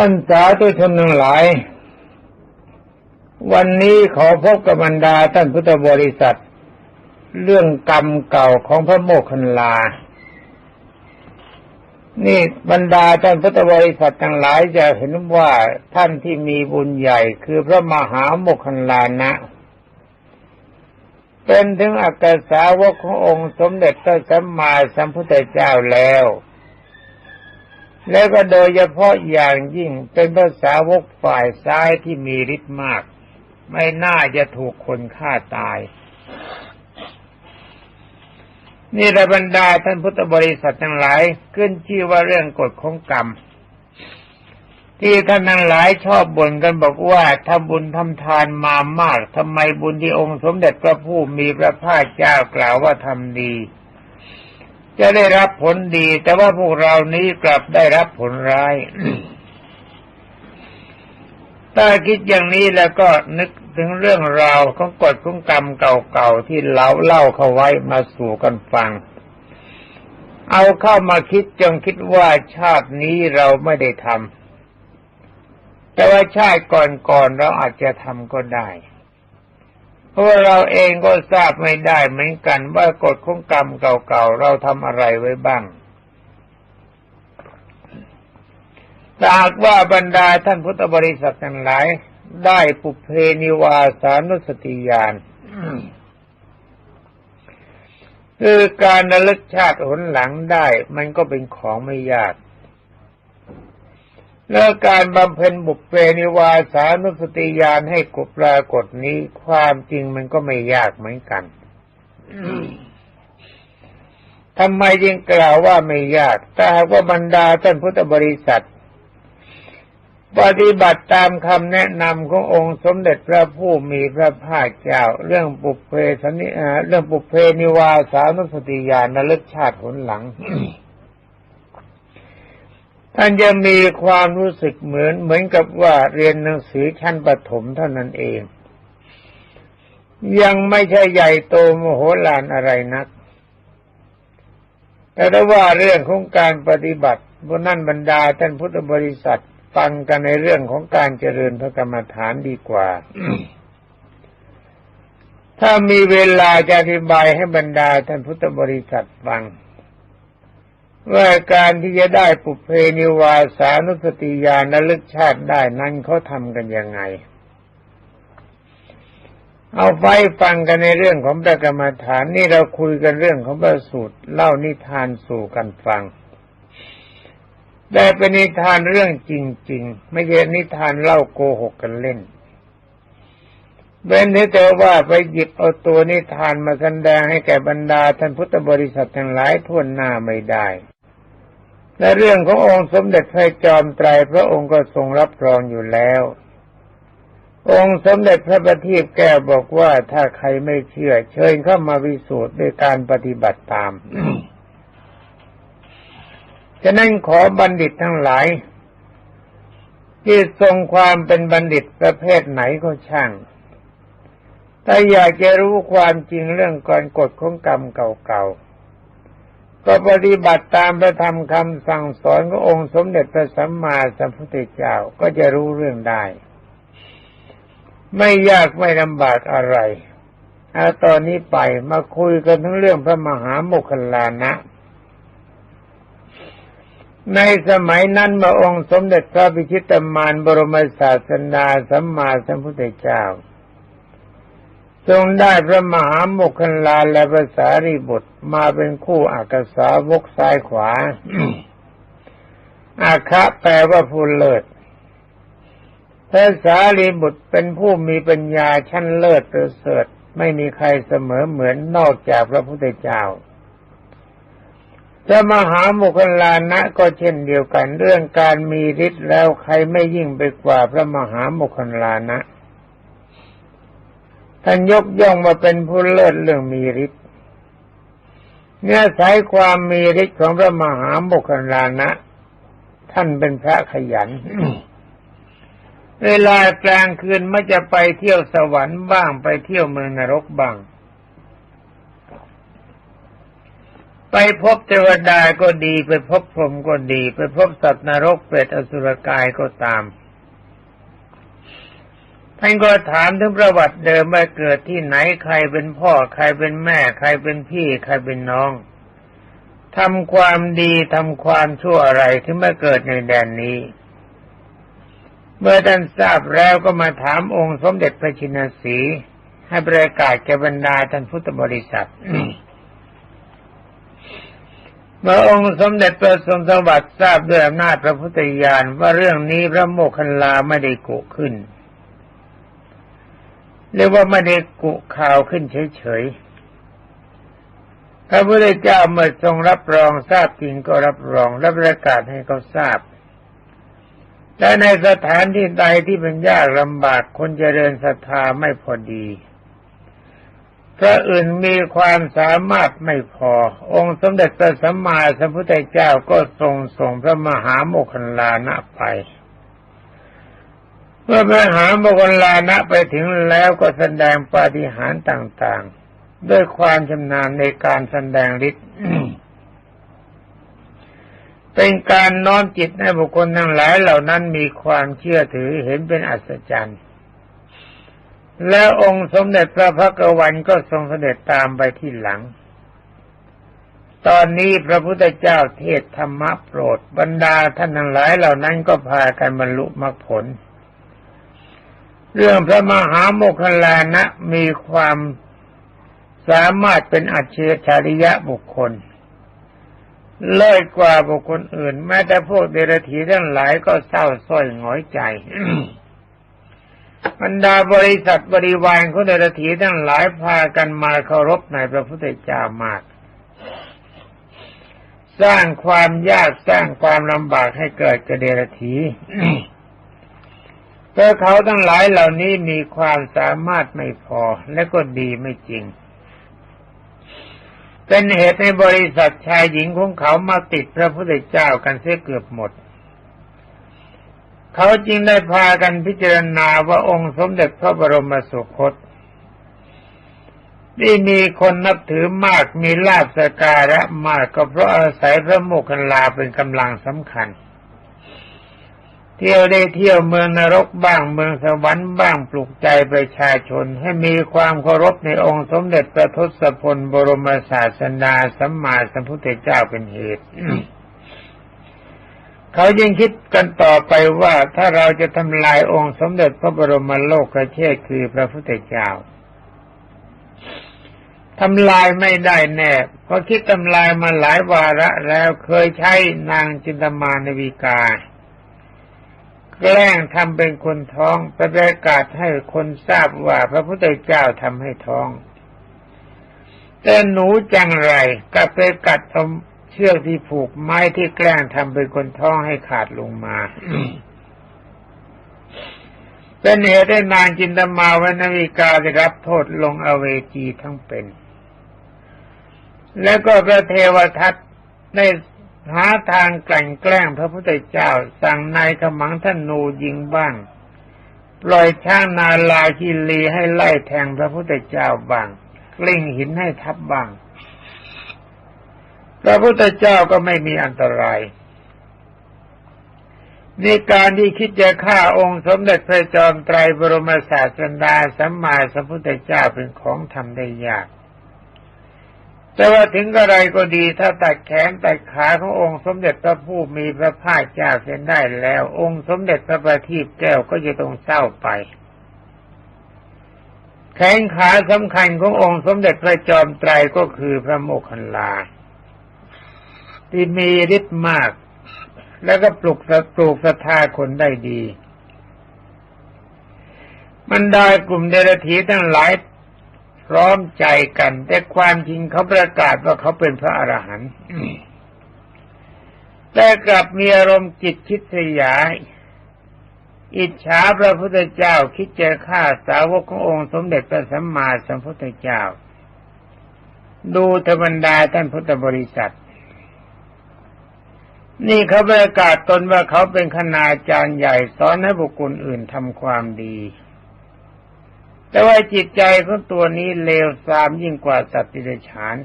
ท่านสาธุชนทั้งหลาย วันนี้ขอพบกับบรรดาท่านพุทธบริษัท เรื่องกรรมเก่าของพระโมคคัลลา นี่บรรดาท่านพุทธบริษัททั้งหลายจะเห็นว่าท่านที่มีบุญใหญ่คือพระมหาโมคคัลลานะเป็นถึงอักษาวกขององค์สมเด็จพระสัมมาสัมพุทธเจ้าแล้ว แล้วก็โดยเฉพาะอย่างยิ่งเป็นภาษาวกฝ่ายซ้ายที่มีฤทธิ์มาก ไม่น่าจะถูกคนฆ่าตาย นี่ระบรรดาท่านพุทธบริษัททั้งหลายขึ้นชื่อว่าเรื่องกฎของกรรม ที่ท่านทั้งหลายชอบบ่นกันบอกว่าทำบุญทำทานมามากทำไมบุญที่องค์สมเด็จพระผู้มีพระภาคเจ้ากล่าวว่าทำดี จะได้รับผลดี แต่ว่าพวกเรานี้กลับได้รับผลร้ายถ้าคิดอย่างนี้แล้วก็นึกถึงเรื่องราวของกฎของกรรมเก่าๆที่เล่าเล่าเข้าไว้มาสู่กันฟัง เอาเข้ามาคิดจงคิดว่าชาตินี้เราไม่ได้ทำแต่ว่าชาติก่อนๆเราอาจจะทำก็ได้ เพราะเราเองก็ทราบไม่ได้เหมือนกันว่ากฎของกรรมเก่าๆเราทำอะไรไว้บ้างถ้าหากว่าบรรดาท่านพุทธบริษัททั้งหลาย ได้ปุเพนิวาสานุสติญาณคือการระลึกชาติหนหลังได้ มันก็เป็นของไม่ยาก แล้วการบำเพ็ญบุพเพนิวาสานุสติญาณให้กปรากฏนี้ความจริงมันก็ไม่ยากเหมือนกันทำไมจึงกล่าวว่าไม่ยากถ้าหากว่าบรรดาท่านพุทธบริษัท ปฏิบัติตามคำแนะนำขององค์สมเด็จพระผู้มีพระภาคเจ้า เรื่องปุเพสนิเรื่องปุเพนิวาสานุสติญาณระลึกชาติผลหลัง ท่านจะมีความรู้สึกเหมือนเหมือนกับว่าเรียนหนังสือชั้นประถมเท่านั้นเอง ยังไม่ใช่ใหญ่โตมโหฬารอะไรนัก แต่ถ้าว่าเรื่องของการปฏิบัติบนนั่นบรรดาท่านพุทธบริษัทฟังกันในเรื่องของการเจริญพระกรรมฐานดีกว่า ถ้ามีเวลาจะอธิบายให้บรรดาท่านพุทธบริษัทฟัง ว่าการที่จะได้ปุเพนิวาสานุสติญาณลึกชาติได้นั้นเขาทำกันยังไง เอาไปฟังกันในเรื่องของพระกรรมฐานนี่เราคุยกันเรื่องของพระสูตรเล่านิทานสู่กันฟัง แต่เป็นนิทานเรื่องจริง ๆ ไม่ใช่นิทานเล่าโกหกกันเล่นเว้นแต่ว่าไปหยิบเอาตัวนิทานมาแสดงให้แก่บรรดาท่านพุทธบริษัททั้งหลายทวนหน้าไม่ได้ และเรื่องขององค์สมเด็จพระจอมไตรพระองค์ก็ทรงรับรองอยู่แล้ว องค์สมเด็จพระบัณฑิตแก้วบอกว่าถ้าใครไม่เชื่อ เชิญเข้ามาวิสูจน์ด้วยการปฏิบัติตามฉะนั้นขอบัณฑิตทั้งหลาย ที่ทรงความเป็นบัณฑิตประเภทไหนก็ช่างถ้าอยากจะรู้ความจริงเรื่องก่อนกฎของกรรมเก่าๆ ก็ปฏิบัติตามพระธรรมคำสั่งสอนขององค์สมเด็จพระสัมมาสัมพุทธเจ้าก็จะรู้เรื่องได้ ไม่ยากไม่ลำบากอะไรเอาตอนนี้ไปมาคุยกันทั้งเรื่องพระมหาโมคคัลลานะ ในสมัยนั้นมื่อองค์สมเด็จพระพิชิตมารบรมศาสนาสัมมาสัมพุทธเจ้า ทรงได้พระมหาโมคคัลลาและภาษารีบุตรมาเป็นคู่อากษาวกซ้ายขวา อาคะแปลว่าผู้เลิศพระสารีบุตรเป็นผู้มีปัญญาชั้นเลิศประเสริฐไม่มีใครเสมอเหมือนนอกจากพระพุทธเจ้าพระมหาโมคคัลลานะก็เช่นเดียวกันเรื่องการมีฤทธิ์แล้วใครไม่ยิ่งไปกว่าพระมหาโมคคัลลานะ ท่านยกย่องมาเป็นผู้เลิศเรื่องมีฤทธิ์เนื้อสายความมีฤทธิ์ของพระมหาโมคคลลานะ ท่านเป็นพระขยัน เวลากลางคืนมักจะไปเที่ยวสวรรค์บ้างไปเที่ยวเมืองนรกบ้าง ไปพบเทวดาก็ดี ไปพบพรหมก็ดี ไปพบสัตว์นรกเปรตอสุรกายก็ตาม ท่านก็ถามถึงประวัติเดิมว่าเกิดที่ไหนใครเป็นพ่อใครเป็นแม่ ใครเป็นพี่ใครเป็นน้องทำความดีทำความชั่วอะไรที่มาเกิดในแดนนี้ เมื่อท่านทราบแล้วก็มาถามองค์สมเด็จพระชินสีให้ประกาศแก่บรรดาท่านพุทธบริษัทเมื่อองค์สมเด็จพระทรงสวัสดิ์ทราบด้วยอำนาจพระพุทธญาณว่าเรื่องนี้พระโมคคัลลาไม่ได้โกขึ้น เรียกว่าไม่ได้กุข่าวขึ้นเฉยๆพระพุทธเจ้าเมื่อทรงรับรองทราบจริงก็รับรองและประกาศให้เขาทราบและในสถานที่ใดที่เป็นยากลำบากคนเจริญศรัทธาไม่พอดีพระอื่นมีความสามารถไม่พอ องค์สมเด็จพระสัมมาสัมพุทธเจ้าก็ทรงส่งพระมหาโมคคัลลานะไป เมื่อพระมหามคคัลลานะไปถึงแล้วก็แสดงปาฏิหาริย์ต่างๆ ด้วยความชำนาญในการแสดงฤทธิ์เป็นการน้อมจิตให้บุคคลทั้งหลายเหล่านั้นมีความเชื่อถือเห็นเป็นอัศจรรย์ แล้วองค์สมเด็จพระพักวันก็ทรงเสด็จตามไปที่หลัง ตอนนี้พระพุทธเจ้าเทศธรรมะโปรด บรรดาท่านทั้งหลายเหล่านั้นก็พากันบรรลุมรรคผล เรื่องพระมหาโมคคลานะมีความสามารถเป็นอัจฉริยะบุคคล เลิศกว่าบุคคลอื่น แม้แต่พวกเดรัจฉีทั้งหลายก็เศร้าส้อยหงอยใจบรรดาบริษัทบริวารของเดรัจฉีทั้งหลายพากันมาเคารพในพระพุทธเจ้ามาก สร้างความยากสร้างความลำบากให้เกิดกระเดรัจฉี เพราะเขาทั้งหลายเหล่านี้มีความสามารถไม่พอและก็ดีไม่จริง เป็นเหตุในบริษัทชายหญิงของเขามาติดพระพุทธเจ้ากันเสียเกือบหมด เขาจึงได้พากันพิจารณาว่าองค์สมเด็จพระบรมสุคตที่มีคนนับถือมากมีลาภสการะมากก็เพราะอาศัยพระโมคคัลลาเป็นกำลังสำคัญ เที่ยวได้เที่ยวเมืองนรกบ้างเมืองสวรรค์บ้างปลุกใจประชาชนให้มีความเคารพในองค์สมเด็จพระทศพลบรมศาสดาสัมมาสัมพุทธเจ้าเป็นเหตุ เขายังคิดกันต่อไปว่าถ้าเราจะทำลายองค์สมเด็จพระบรมโลกเชษคือพระพุทธเจ้าทำลายไม่ได้แน่เพราะคิดทำลายมาหลายวาระแล้วเคยใช้นางจินตมานวิกา แกล้งทำเป็นคนท้องประกาศให้คนทราบว่าพระพุทธเจ้าทำให้ท้อง แต่หนูจังไรก็ไปกัดเชือกที่ผูกไม้ที่แกล้งทำเป็นคนท้องให้ขาดลงมาเป็นเหตุให้นางจินตมาวนวิกาได้รับโทษลงอเวจีทั้งเป็น แล้วก็พระเทวทัตได้ หาทางกลั่นแกล้งพระพุทธเจ้า สั่งนายขมังท่านนูยิงบ้าง ปล่อยช่างนาลาคิลีให้ไล่แทงพระพุทธเจ้าบ้างกลิ้งหินให้ทับบ้าง พระพุทธเจ้าก็ไม่มีอันตรายในการที่คิดจะฆ่าองค์สมเด็จพระจอมไตรบรมศาสดาสัมมาสัมพุทธเจ้าเป็นของทำได้ยาก แต่ว่าถึงอะไรก็ดีถ้าตัดแขนตัดขาขององค์สมเด็จพระผู้มีพระภาคเจ้าเสียได้แล้ว องค์สมเด็จพระประทีปแก้วก็จะต้องเศร้าไป แขนขาสำคัญขององค์สมเด็จพระจอมไตรก็คือพระโมคคัลลา ที่มีฤทธิ์มาก แล้วก็ปลุกปลูกศรัทธาคนได้ดีมันได้กลุ่มเดรัจฉีทั้งหลาย พร้อมใจกัน แต่ความจริงเขาประกาศว่าเขาเป็นพระอรหันต์แต่กลับมีอารมณ์จิตคิดสยาย อิจฉาพระพุทธเจ้าคิดจะฆ่าสาวกขององค์สมเด็จพระสัมมาสัมพุทธเจ้า ดูธรรมดาท่านพุทธบริษัท นี่เขาประกาศตนว่าเขาเป็นคณาจารย์ใหญ่สอนให้บุคคลอื่นทำความดี แต่ว่าจิตใจของตัวนี้เลวทรามยิ่งกว่าสัตว์ติเดชาน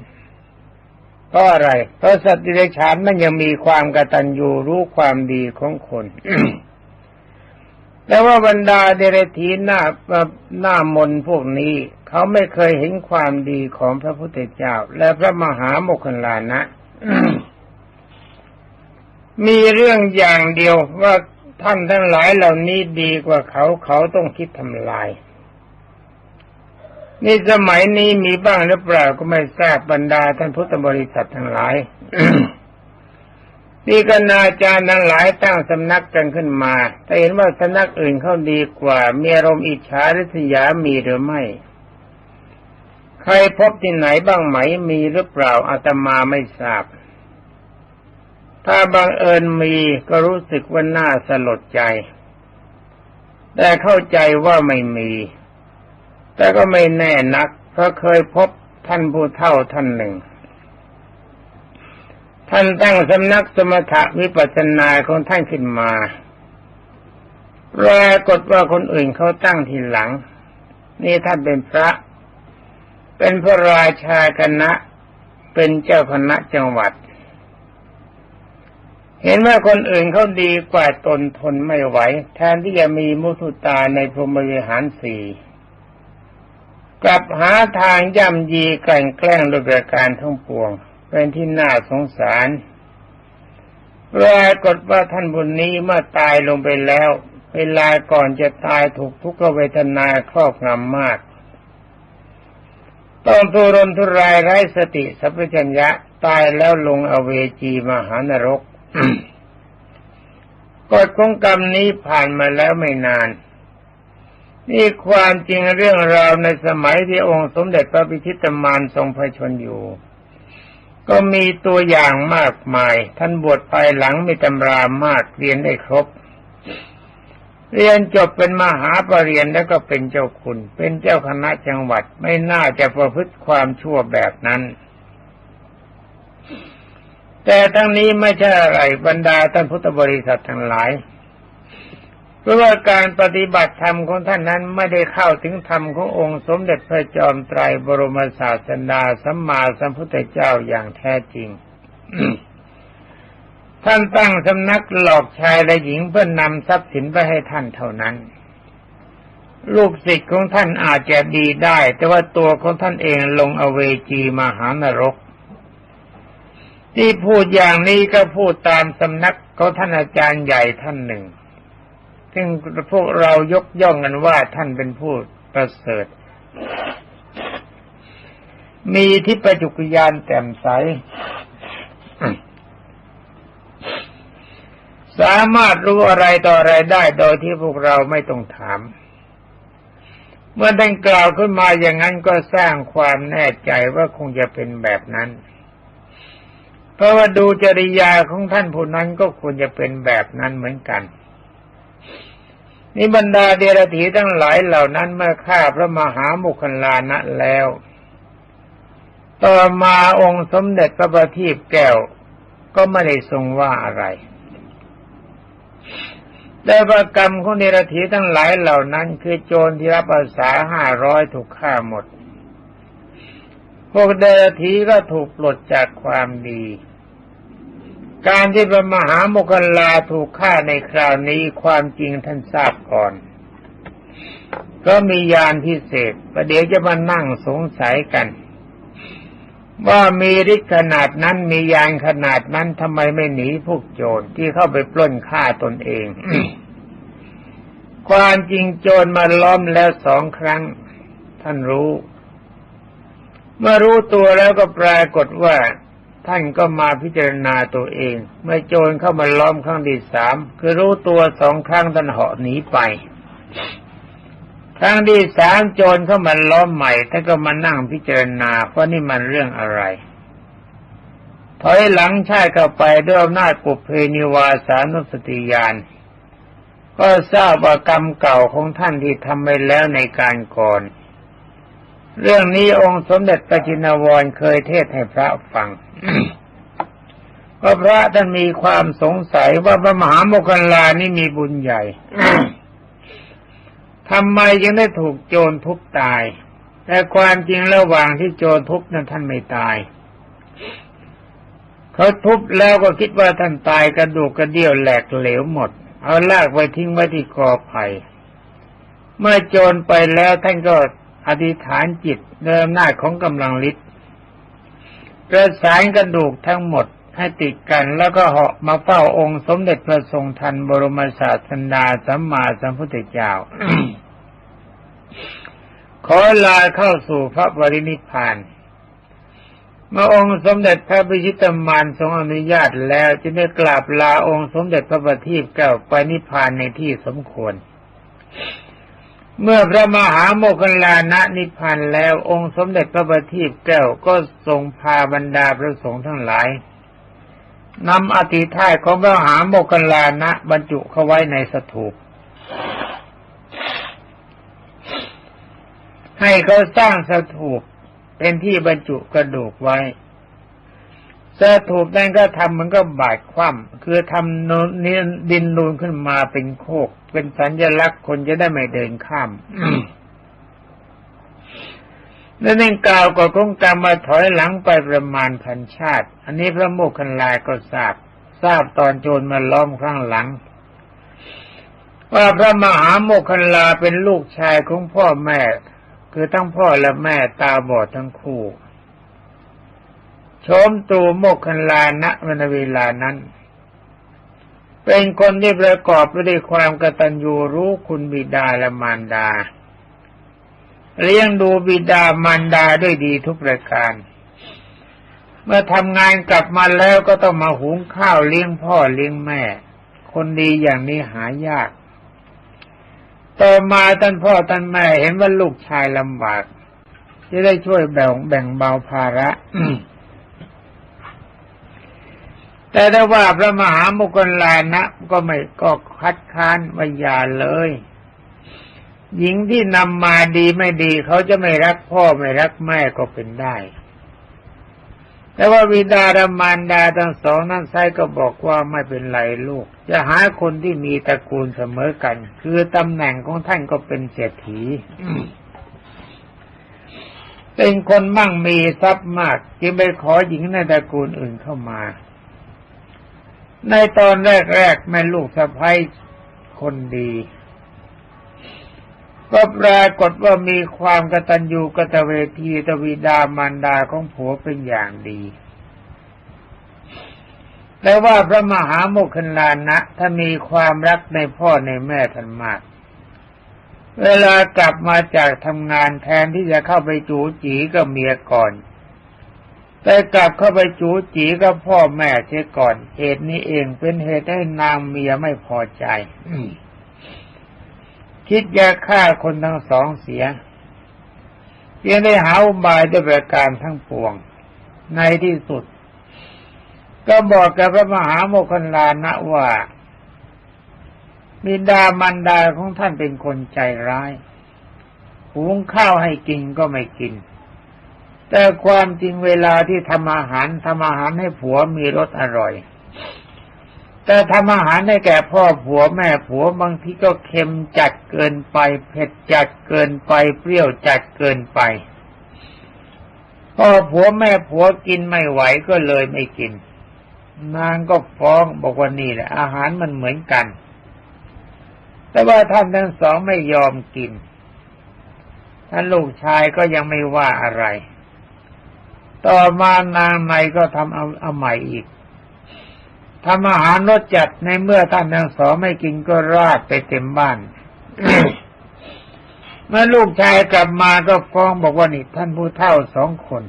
เพราะอะไร เพราะสัตว์ดิเรกชันมันยังมีความกตัญญูรู้ความดีของคนแต่ว่าบรรดาเดรัจฉีหน้าหน้ามนพวกนี้ เขาไม่เคยเห็นความดีของพระพุทธเจ้า และพระมหาโมคคัลลานะ มีเรื่องอย่างเดียวว่าท่านทั้งหลายเหล่านี้ดีกว่าเขาเขาต้องคิดทำลาย นี่สมัยนี้มีบ้างหรือเปล่าก็ไม่ทราบบรรดาท่านพุทธบริษัททั้งหลายนี่ก็นาจารย์ทั้งหลายตั้งสำนักกันขึ้นมา แต่เห็นว่าสำนักอื่นเขาดีกว่า มีอารมณ์อิจฉาริษยามีหรือไม่ ใครพบที่ไหนบ้างไหมมีหรือเปล่าอาตมาไม่ทราบ ถ้าบังเอิญมีก็รู้สึกว่าน่าสลดใจ แต่เข้าใจว่าไม่มี แต่ก็ไม่แน่นักเพราะเคยพบท่านผู้เฒ่าท่านหนึ่ง ท่านตั้งสำนักสมถะวิปัสสนาของท่านขึ้นมาปรากฏว่าคนอื่นเขาตั้งทีหลัง นี่ท่านเป็นพระ เป็นพระราชาคณะ เป็นเจ้าคณะจังหวัด เห็นว่าคนอื่นเขาดีกว่าตนทนไม่ไหว แทนที่จะมีมุทุตาในพรหมวิหารสี่ กลับหาทางย่ำยีแกล้งแกล้งโดยประการทั้งปวง เป็นที่น่าสงสารปรากฏว่าท่านบุญนี้เมื่อตายลงไปแล้ว เวลาก่อนจะตายถูกทุกขเวทนาครอบงำมากต้องทุรนทุรายไร้สติสัพพัญญะตายแล้วลงอเวจีมหานรกกฎของกรรมนี้ผ่านมาแล้วไม่นาน นี่ความจริงเรื่องราวในสมัยที่องค์สมเด็จพระพิชิตมารทรงพระชนอยู่ ก็มีตัวอย่างมากมาย ท่านบวชภายหลังมีตำรามากเรียนได้ครบ เรียนจบเป็นมหาปรริญญาแล้วก็เป็นเจ้าคุณ เป็นเจ้าคณะจังหวัดไม่น่าจะประพฤติความชั่วแบบนั้น แต่ทั้งนี้ไม่ใช่อะไรบรรดาท่านพุทธบริษัททั้งหลาย เพราะว่าการปฏิบัติธรรมของท่านนั้นไม่ได้เข้าถึงธรรมขององค์สมเด็จพระจอมไตรบรมศาสดาสัมมาสัมพุทธเจ้าอย่างแท้จริง ท่านตั้งสำนักหลอกชายและหญิงเพื่อนนำทรัพย์สินไปให้ท่านเท่านั้นลูกศิษย์ของท่านอาจจะดีได้ แต่ว่าตัวของท่านเองลงอเวจีมหานรก ที่พูดอย่างนี้ก็พูดตามสำนักของท่านอาจารย์ใหญ่ท่านหนึ่ง ซึ่งพวกเรายกย่องกันว่าท่านเป็นผู้ประเสริฐ มีที่ปจุกยานแจ่มใส สามารถรู้อะไรต่ออะไรได้โดยที่พวกเราไม่ต้องถาม เมื่อท่านกล่าวขึ้นมาอย่างนั้นก็สร้างความแน่ใจว่าคงจะเป็นแบบนั้นเพราะว่าดูจริยาของท่านผู้นั้นก็ควรจะเป็นแบบนั้นเหมือนกัน นิบรรดาเดรถีทั้งหลายเหล่านั้นเมื่อฆ่าพระมหามุคลานะแล้ว ต่อมาองค์สมเด็จพระบัณฑิตแก้วก็ไม่ได้ทรงว่าอะไรแต่ประกรรมของเดรถีทั้งหลายเหล่านั้น คือโจรที่รับอาสาห้าร้อยถูกฆ่าหมด พวกเดรถีก็ถูกปลดจากความดี การที่พระมหาโมคคลลาถูกฆ่าในคราวนี้ความจริงท่านทราบก่อน ก็มียานพิเศษประเดี๋ยวจะมานั่งสงสัยกัน ว่ามีฤทธิ์ขนาดนั้นมียานขนาดนั้นทำไมไม่หนีพวกโจรที่เข้าไปปล้นฆ่าตนเอง ความจริงโจรมาล้อมแล้วสองครั้ง ท่านรู้ เมื่อรู้ตัวแล้วก็ปรากฏว่า ท่านก็มาพิจารณาตัวเอง เมื่อโจรเข้ามาล้อมครั้งที่สามคือรู้ตัวสองครั้งท่านเหาะหนีไป ครั้งที่สามโจรเข้ามาล้อมใหม่ท่านก็มานั่งพิจารณาว่านี่มันเรื่องอะไรถอยหลังชาติเข้าไปด้วยอำนาจปุเพนิวาสานุสติญาณก็ทราบว่ากรรมเก่าของท่านที่ทำไปแล้วในการก่อน เรื่องนี้องค์สมเด็จพระจินวรเคยเทศให้พระฟังก็พระท่านมีความสงสัยว่าพระมหาโมคคัลลานี่มีบุญใหญ่ทำไมยังได้ถูกโจรทุบตาย แต่ความจริงระหว่างที่โจรทุบนั้นท่านไม่ตาย เขาทุบแล้วก็คิดว่าท่านตายกระดูกกระเดี่ยวแหลกเหลวหมด เอาลากไปทิ้งไว้ที่กอไผ่เมื่อโจรไปแล้วท่านก็ อธิษฐานจิตเดิมหน้าของกำลังฤทธิ์ประสานกระดูกทั้งหมดให้ติดกันแล้วก็เหาะมาเฝ้าองค์สมเด็จพระทรงทันบรมศาสดาสัมมาสัมพุทธเจ้า ขอลาเข้าสู่พระบรินิพพานเมื่อองค์สมเด็จพระพิชิตมารทรงอนุญาตแล้วจึงได้กราบลาองค์สมเด็จพระบัณฑิตเก้าไปนิพพานในที่สมควร เมื่อพระมหาโมคคัลานะนิพพานแล้วองค์สมเด็จพระบัณฑิตแก้วก็ทรงพาบรรดาพระสงฆ์ทั้งหลายนำอธิท่ายของพระมหาโมคคัลลานะบรรจุเข้าไว้ในสถูปให้เขาสร้างสถูปเป็นที่บรรจุกระดูกไว้ สถูปนั้นก็ทำมันก็บาดคว่ำคือทำนูนนี่ดินนูนขึ้นมาเป็นโคก เป็นสัญลักษณ์คนจะได้ไม่เดินข้ามนั่นเองกล่าวก็คงกรรมมาถอยหลังไปประมาณพันชาติ อันนี้พระโมคคัลลาก็ทราบ ทราบตอนโจรมาล้อมข้างหลัง ว่าพระมหาโมคคัลลาเป็นลูกชายของพ่อแม่ คือทั้งพ่อและแม่ตาบอดทั้งคู่ โชมตูโมกคันลาณวันเวลานั้น เป็นคนที่ประกอบไปด้วยความกตัญญูรู้คุณบิดาและมารดา เลี้ยงดูบิดามารดาด้วยดีทุกประการ เมื่อทำงานกลับมาแล้วก็ต้องมาหุงข้าวเลี้ยงพ่อเลี้ยงแม่ คนดีอย่างนี้หายาก ต่อมาท่านพ่อท่านแม่เห็นว่าลูกชายลำบากจะได้ช่วยแบ่งแบ่งเบาภาระ แต่ถ้าว่าพระมหามุกลลานะก็ไม่ก็คัดค้านว่ายาเลย หญิงที่นำมาดีไม่ดี เขาจะไม่รักพ่อไม่รักแม่ก็เป็นได้ แต่ว่าวิดารมารดาทั้งสองนั้นไซก็บอกว่าไม่เป็นไรลูก จะหาคนที่มีตระกูลเสมอกัน คือตำแหน่งของท่านก็เป็นเศรษฐีเป็นคนมั่งมีทรัพย์มาก จึงไปขอหญิงในตระกูลอื่นเข้ามา ในตอนแรกๆแม่ลูกสะพ้ยคนดี ก็ปรากฏว่ามีความกตัญญูกตเวทีตวิดามารดาของผัวเป็นอย่างดีแต่ว่าพระมหาโมคคัลลานะถ้ามีความรักในพ่อในแม่ท่านมาก เวลากลับมาจากทำงานแทนที่จะเข้าไปจูจีกับเมียก่อน แต่กลับเข้าไปจูจีกับพ่อแม่เสียก่อน เหตุนี้เองเป็นเหตุให้นางเมียไม่พอใจคิดจะฆ่าคนทั้งสองเสียยังได้หาอุบายด้วยประการทั้งปวง ในที่สุด ก็บอกกับพระมหาโมคคัลลานะว่าบิดามันดาของท่านเป็นคนใจร้าย หุงข้าวให้กินก็ไม่กิน แต่ความจริงเวลาที่ทำอาหารทำอาหารให้ผัวมีรสอร่อย แต่ทำอาหารให้แก่พ่อผัวแม่ผัวบางทีก็เค็มจัดเกินไป เผ็ดจัดเกินไป เปรี้ยวจัดเกินไปพ่อผัวแม่ผัวกินไม่ไหวก็เลยไม่กิน นางก็ฟ้องบอกว่านี่แหละอาหารมันเหมือนกัน แต่ว่าท่านทั้งสองไม่ยอมกินท่านลูกชายก็ยังไม่ว่าอะไร ต่อมานางในก็ทำเอาเอาใหม่อีกทำอาหารรสจัดในเมื่อท่านทั้งสองไม่กินก็ราดไปเต็มบ้าน เมื่อลูกชายกลับมาก็ฟ้องบอกว่านี่ท่านผู้เฒ่าสองคน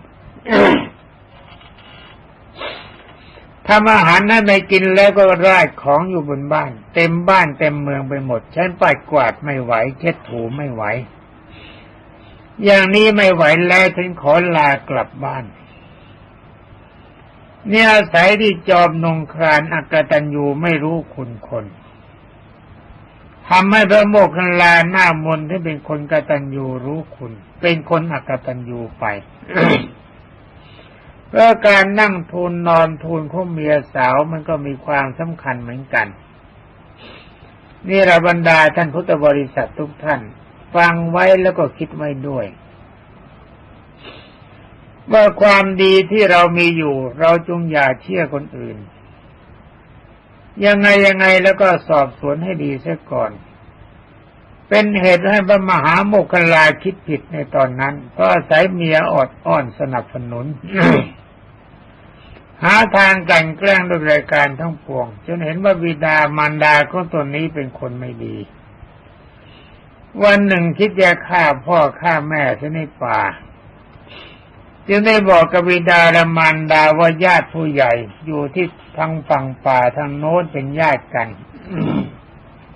ทำอาหารนั้นไม่กินแล้วก็ราดของอยู่บนบ้าน เต็มบ้านเต็มเมืองไปหมด ฉันปัดกวาดไม่ไหวเช็ดถูไม่ไหว อย่างนี้ไม่ไหวแล้วฉันขอลากลับบ้าน เนี่ยอาศัยที่จอมนงครานอักตันยูไม่รู้คุณคนทำให้พระโมคคัลลาหน้ามนที่เป็นคนกตัญญูรู้คุณ เป็นคนอักตัญญูไปเพราะการนั่งทูลนอนทูลของเมียสาวมันก็มีความสำคัญเหมือนกัน นี่ระบรรดาท่านพุทธบริษัททุกท่าน ฟังไว้แล้วก็คิดไว้ด้วย ว่าความดีที่เรามีอยู่ เราจงอย่าเชื่อคนอื่น ยังไงยังไงแล้วก็สอบสวนให้ดีเสียก่อน เป็นเหตุให้พระมหาโมคคลลาคิดผิดในตอนนั้น ก็อาศัยเมียอดอ้อนสนับสนุน หาทางกันแกล้งด้วยรายการทั้งปวง จนเห็นว่าบิดามารดาของตนนี้เป็นคนไม่ดี วันหนึ่งคิดจะฆ่าพ่อฆ่าแม่ที่ในป่า จึงได้บอกกับบิดาและมารดาว่าญาติผู้ใหญ่อยู่ที่ทางฝั่งป่าทางโน้นเป็นญาติกัน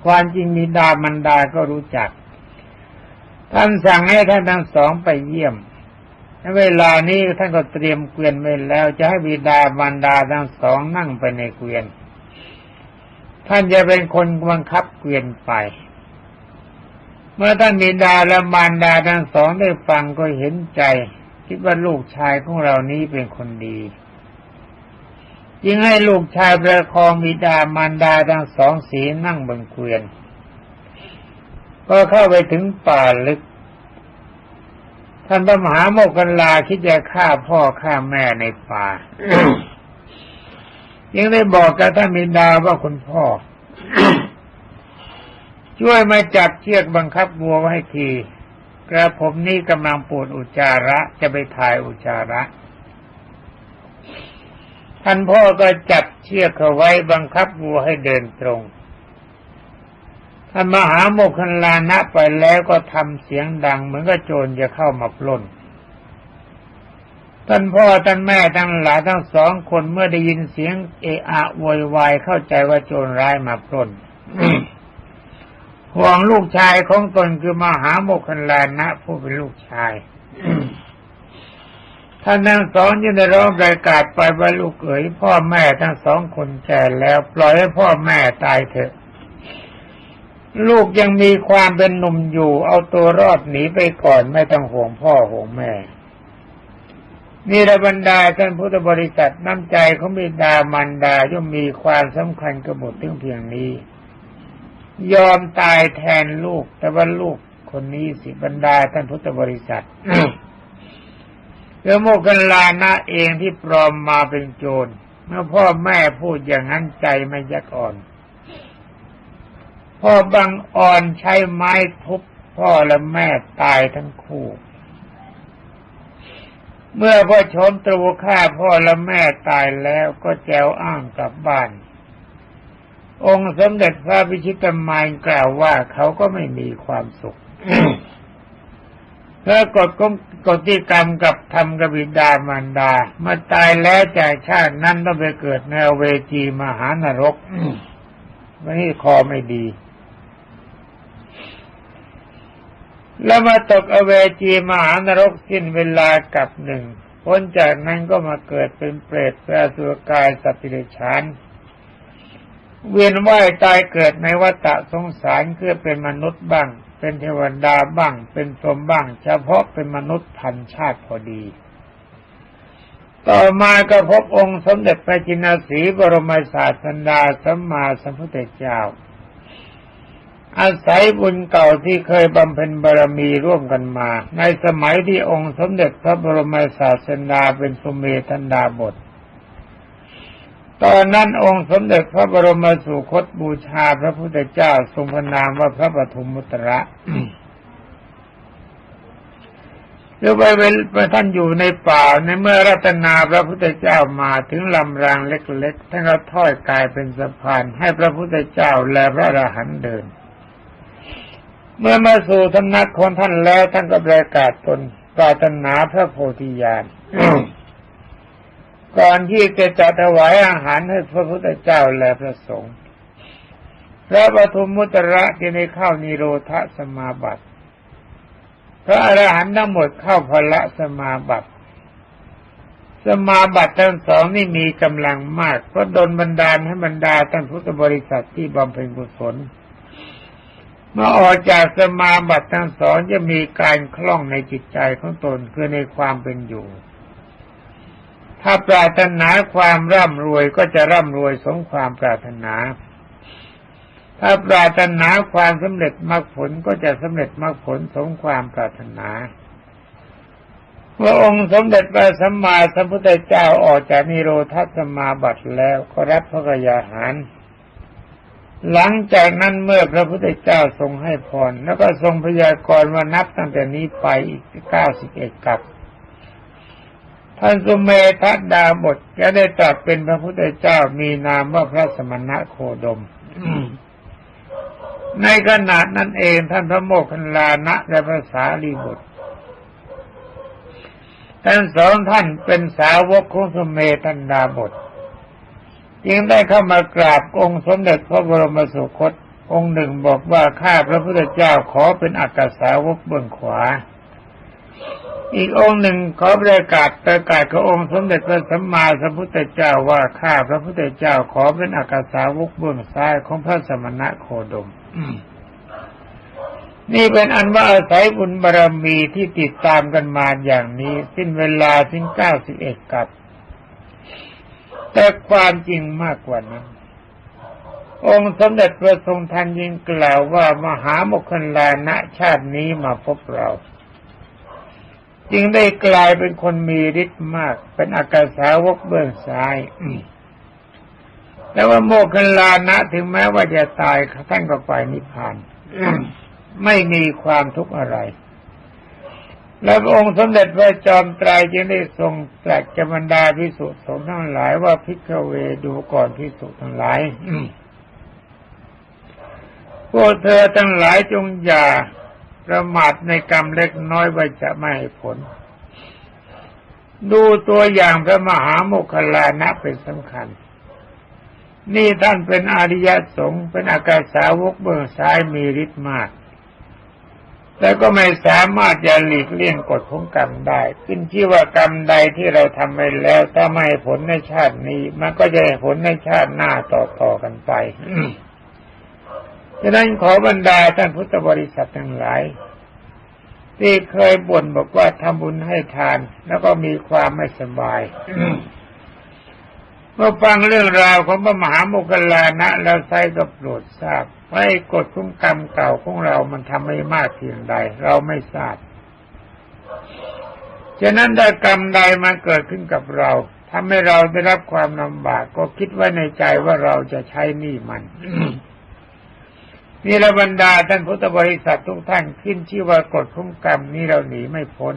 ความจริงบิดามารดาก็รู้จัก ท่านสั่งให้ท่านทั้งสองไปเยี่ยมเวลานี้ท่านก็เตรียมเกวียนไว้แล้ว จะให้บิดามารดาทั้งสองนั่งไปในเกวียน ท่านจะเป็นคนบังคับเกวียนไปเมื่อท่านบิดาและมารดาทั้งสองได้ฟังก็เห็นใจ คิดว่าลูกชายของเรานี้เป็นคนดีจึงให้ลูกชายประคองบิดามารดาทั้งสองสีนั่งบนเกวียน ก็เข้าไปถึงป่าลึก ท่านพระมหาโมคคัลลาคิดจะฆ่าพ่อฆ่าแม่ในป่ายังได้บอกกับท่านบิดาว่าคุณพ่อ ช่วยมาจับเชือกบังคับวัวไว้ให้ที กระผมนี่กำลังปวดอุจจาระ จะไปถ่ายอุจจาระ ท่านพ่อก็จับเชือกเขาไว้บังคับวัวให้เดินตรงท่านมหาโมคคัลลานะไปแล้วก็ทำเสียงดัง เหมือนกับโจรจะเข้ามาปล้นท่านพ่อท่านแม่ทั้งหลายทั้งสองคนเมื่อได้ยินเสียงเอะอะโวยวายเข้าใจว่าโจรร้ายมาปล้น ห่วงลูกชายของตนคือมหาโมคคัลลานะผู้เป็นลูกชายท่านทั้งสองยังได้ร้องประกาศไปว่าลูกเอ๋ยพ่อแม่ทั้งสองคนแก่แล้ว ปล่อยให้พ่อแม่ตายเถอะ ลูกยังมีความเป็นหนุ่มอยู่ เอาตัวรอดหนีไปก่อนไม่ต้องห่วงพ่อห่วงแม่นี่ระบรรดาท่านพุทธบริษัทน้ำใจของบิดามารดาย่อมมีความสำคัญกระบทถึงเพียงนี้ ยอมตายแทนลูก แต่ว่าลูกคนนี้สิบรรดาท่านพุทธบริษัทเรือโมกขันลานะเองที่ปลอมมาเป็นโจรเมื่อพ่อแม่พูดอย่างนั้นใจไม่ยักอ่อนพ่อบังอ่อนใช้ไม้ทุบพ่อและแม่ตายทั้งคู่ เมื่อพ่อชมตรูฆ่าพ่อและแม่ตายแล้วก็แจวอ้างกลับบ้าน องค์สมเด็จพระพิชิตมายกล่าวว่าเขาก็ไม่มีความสุขเพื่อกฎกกฎที่กรรมกับทำกับบิดามารดาเมื่อตายแล้วจากชาตินั้นต้องไปเกิดในอเวจีมหานรกวันนี้คอไม่ดี แล้วมาตกอเวจีมหานรกสิ้นเวลากับหนึ่งพ้นจากนั้นก็มาเกิดเป็นเปรตแปรสุรกายสัตว์เดรัจฉาน เวียนว่ายตายเกิดในวัฏสงสารเพื่อเป็นมนุษย์บ้าง เป็นเทวดาบ้าง เป็นพรหมบ้าง เฉพาะเป็นมนุษย์พันชาติพอดี ต่อมาก็พบองค์สมเด็จพระจินสีบรมศาสดาสัมมาสัมพุทธเจ้า อาศัยบุญเก่าที่เคยบำเพ็ญบารมีร่วมกันมา ในสมัยที่องค์สมเด็จพระบรมศาสดาเป็นสุเมธันดาบท ตอนนั้นองค์สมเด็จพระบรมสุคตบูชาพระพุทธเจ้าทรงพระนามว่าพระปฐุมมุตระหรือไปเป็นท่านอยู่ในป่าในเมื่อรัตนาพระพุทธเจ้ามาถึงลำรางเล็กๆท่านก็ถ้อยกายเป็นสะพานให้พระพุทธเจ้าและพระอรหันต์เดิน เมื่อมาสู่ธนักของท่านแล้วท่านก็ประกาศตนปรารถนาพระโพธิญาณ ก่อนที่จะจัดถวายอาหารให้พระพุทธเจ้าและพระสงฆ์พระปฐุมมุตระที่ในเข้านิโรธสมาบัติพระอรหันต์ทั้งหมดเข้าพละสมาบัติ สมาบัติทั้งสองนี่มีกำลังมากเพราะดลบันดาลให้บรรดาท่านพุทธบริษัทที่บำเพ็ญกุศลเมื่อออกจากสมาบัติทั้งสองจะมีการคล่องในจิตใจของตนคือในความเป็นอยู่ ถ้าปรารถนาความร่ำรวยก็จะร่ำรวยสมความปรารถนา ถ้าปรารถนาความสำเร็จมรรคผลก็จะสำเร็จมรรคผลสมความปรารถนาเมื่อองค์สมเด็จพระสัมมาสัมพุทธเจ้าออกจากนิโรธสมาบัติแล้วก็รับพระกยาหาร หลังจากนั้นเมื่อพระพุทธเจ้าทรงให้พรแล้วก็ทรงพยากรณ์ว่านับตั้งแต่นี้ไปอีกเก้าสิบเอ็ดกับ ท่านสุเมธัดดาบทจะได้ตรัสเป็นพระพุทธเจ้ามีนามว่าพระสมณะโคดม ในขณะนั้นเองท่านพระโมคคัลลานะและพระสารีบุตรทั้งสองท่านเป็นสาวกของสุเมธันดาบทจึงได้เข้ามากราบองค์สมเด็จพระบรมสุคตองค์หนึ่งบอกว่าข้าพระพุทธเจ้าขอเป็นอักษาวกเบื้องขวา อีกองค์หนึ่งขอประกาศประกาศกับองค์สมเด็จพระสัมมาสัมพุทธเจ้าว่าข้าพระพุทธเจ้าขอเป็นอักษาวกเบื้องซ้ายของพระสมณะโคดมนี่เป็นอันว่าอาศัยบุญบารรมีที่ติดตามกันมาอย่างนี้ สิ้นเวลาถึงเก้าสิบเอ็ดกับ แต่ความจริงมากกว่านั้น องค์สมเด็จพระทรงทันยิงกล่าวว่ามหาโมคคัลลานะชาตินี้มาพบเรา จึงได้กลายเป็นคนมีฤทธิ์มาก เป็นอากาสาวกเบื้องซ้ายแต่ว่าโมคคัลลานะ ถึงแม้ว่าจะตายท่านก็ไปนิพพานไม่มีความทุกข์อะไร แล้วองค์สมเด็จพระจอมไตรจึงได้ทรงตรัสจบรรดาพิสุสงฆ์ทั้งหลายว่าพิกเวดูก่อนพิสุทั้งหลายพวกเธอทั้งหลายจงอย่า ประมาทในกรรมเล็กน้อยว่าจะไม่ให้ผล ดูตัวอย่างพระมหาโมคคลานะเป็นสำคัญ นี่ท่านเป็นอริยสงฆ์เป็นอากาสาวกเบื้องซ้ายมีฤทธิ์มากแต่ก็ไม่สามารถจะหลีกเลี่ยงกฎของกรรมได้ ขึ้นชื่ว่ากรรมใดที่เราทำไปแล้ว ถ้าไม่ผลในชาตินี้ มันก็จะให้ผลในชาติหน้าต่อๆกันไป ฉะนั้นขอบรรดาท่านพุทธบริษัททั้งหลายที่เคยบ่นบอกว่าทำบุญให้ทานแล้วก็มีความไม่สบายเมื่อฟังเรื่องราวของพระมหาโมคคลลานะ แล้วไซก็โปรดทราบว่ากฎคุ้มกรรมเก่าของเรามันทำไม่มากเพียงใด เราไม่ทราบฉะนั้นถ้ากรรมใดมาเกิดขึ้นกับเราทำให้เราได้รับความลำบากก็คิดไว้ในใจว่าเราจะใช้หนี้มัน นี่ระบรรดาท่านพุทธบริษัททุกท่านขึ้นชื่อว่ากฎคุ้มกรรมนี้เราหนีไม่พ้น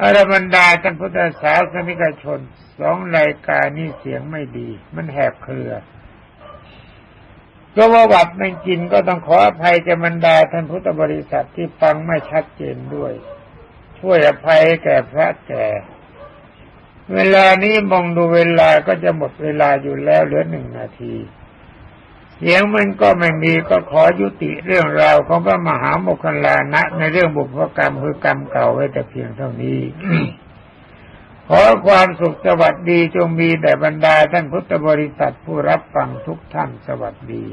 อรบรรดาท่านพุทธศาสนิกชนสองรายการนี้เสียงไม่ดี มันแหบเครือเพราะว่าวัดไม่กินก็ต้องขออภัยจะบรรดาท่านพุทธบริษัทที่ฟังไม่ชัดเจนด้วย ช่วยอภัยแก่พระแก่เวลานี้มองดูเวลาก็จะหมดเวลาอยู่แล้วเหลือหนึ่งนาที เสียงมันก็ไม่มีก็ขอยุติเรื่องราวของพระมหาโมคคัลลานะ ในเรื่องบุพกรรมคือกรรมเก่าไว้แต่เพียงเท่านี้ขอความสุขสวัสดีจงมีแต่บรรดาท่านพุทธบริษัทผู้รับฟังทุกท่านสวัสดี